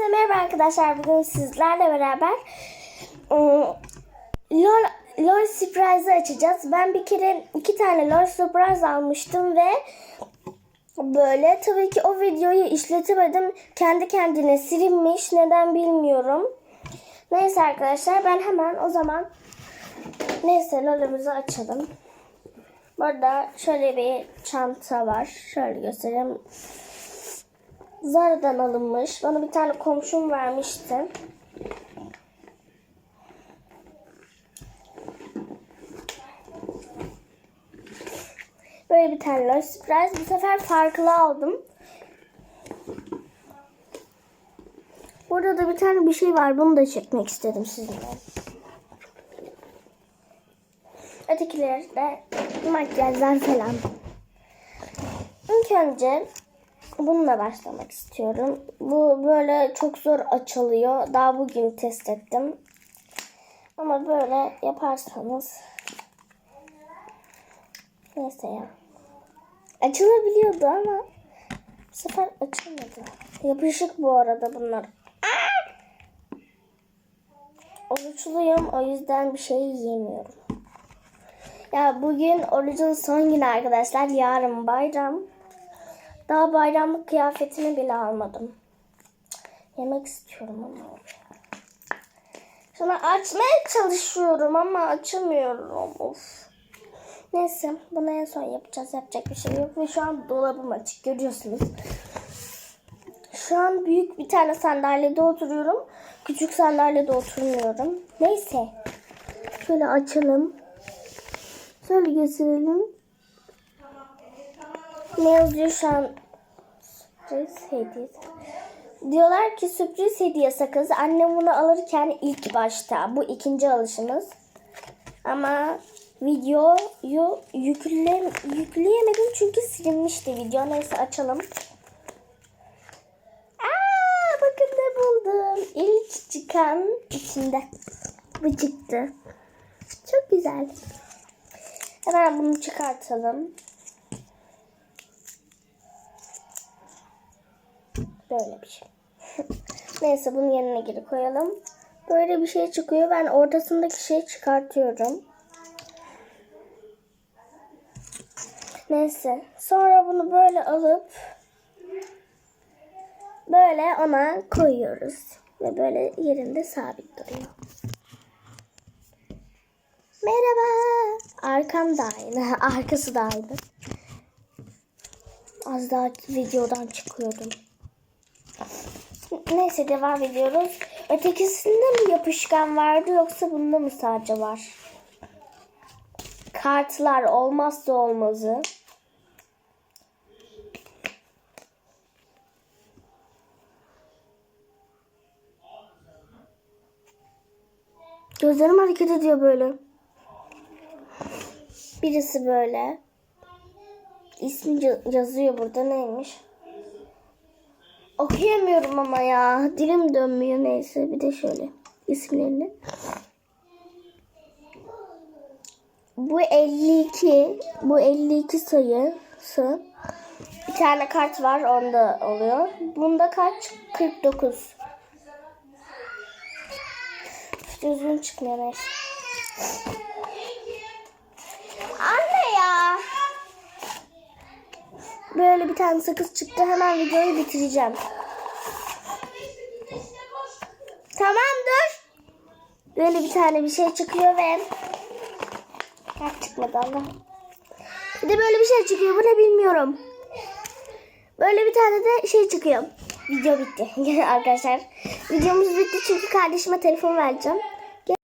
Herkese merhaba arkadaşlar. Bugün sizlerle beraber ıı, LOL, LOL Surprise'ı açacağız. Ben bir kere iki tane LOL Surprise almıştım ve böyle tabii ki o videoyu işletemedim. Kendi kendine silinmiş. Neden bilmiyorum. Neyse arkadaşlar ben hemen o zaman neyse LOL'ümüzü açalım. Burada şöyle bir çanta var. Şöyle göstereyim. Zara'dan alınmış. Bana bir tane komşum vermişti. Böyle bir tane Lost Surprise. Bu sefer farklı aldım. Burada da bir tane bir şey var. Bunu da çekmek istedim sizinle. Ötekileri de makyajlar falan. İlk önce bununla başlamak istiyorum. Bu böyle çok zor açılıyor. Daha bugün test ettim. Ama böyle yaparsanız neyse ya. Açılabiliyordu ama bu sefer açılmadı. Yapışık bu arada bunlar. Oruçluyum o yüzden bir şey yiyemiyorum. Ya bugün orucun son günü arkadaşlar. Yarın bayram. Daha bayramlık kıyafetimi bile almadım. Yemek istiyorum ama. Şunu açmaya çalışıyorum ama açamıyorum. Of. Neyse bunu en son yapacağız. Yapacak bir şey yok. Ve şu an dolabım açık görüyorsunuz. Şu an büyük bir tane sandalyede oturuyorum. Küçük sandalyede oturmuyorum. Neyse. Şöyle açalım. Şöyle gösterelim. Ne yazıyor şu an? Sürpriz hediye. Diyorlar ki sürpriz hediye sakızı. Annem bunu alırken ilk başta. Bu ikinci alışımız. Ama videoyu yükle, yükleyemedim çünkü silinmişti video. Neyse açalım. Aa, bakın ne buldum. İlk çıkan içinde. Bu çıktı. Çok güzel. Hemen bunu çıkartalım. Böyle bir şey. Neyse bunun yerine geri koyalım. Böyle bir şey çıkıyor. Ben ortasındaki şeyi çıkartıyorum. Neyse. Sonra bunu böyle alıp böyle ona koyuyoruz. Ve böyle yerinde sabit duruyor. Merhaba. Arkam da aynı. Arkası da aynı. Az daha videodan çıkıyordum. Neyse devam ediyoruz. Ötekisinde mi yapışkan vardı yoksa bunda mı sadece var? Kartlar olmazsa olmazı. Gözlerim hareket ediyor böyle. Birisi böyle. İsmi ya- yazıyor burada neymiş? Okuyamıyorum ama ya. Dilim dönmüyor neyse. Bir de şöyle isimlerini. Bu 52. Bu 52 sayısı. Bir tane kart var onda oluyor. Bunda kaç? 49. Düzgün çıkmıyor neyse. Anne ya. Böyle bir tane sakız çıktı. Hemen videoyu bitireceğim. Tamam dur. Böyle bir tane bir şey çıkıyor ve Kart çıkmadı Allah. Bir de böyle bir şey çıkıyor. Bu ne bilmiyorum. Böyle bir tane de şey çıkıyor. Video bitti arkadaşlar. Videomuz bitti çünkü kardeşime telefon vereceğim.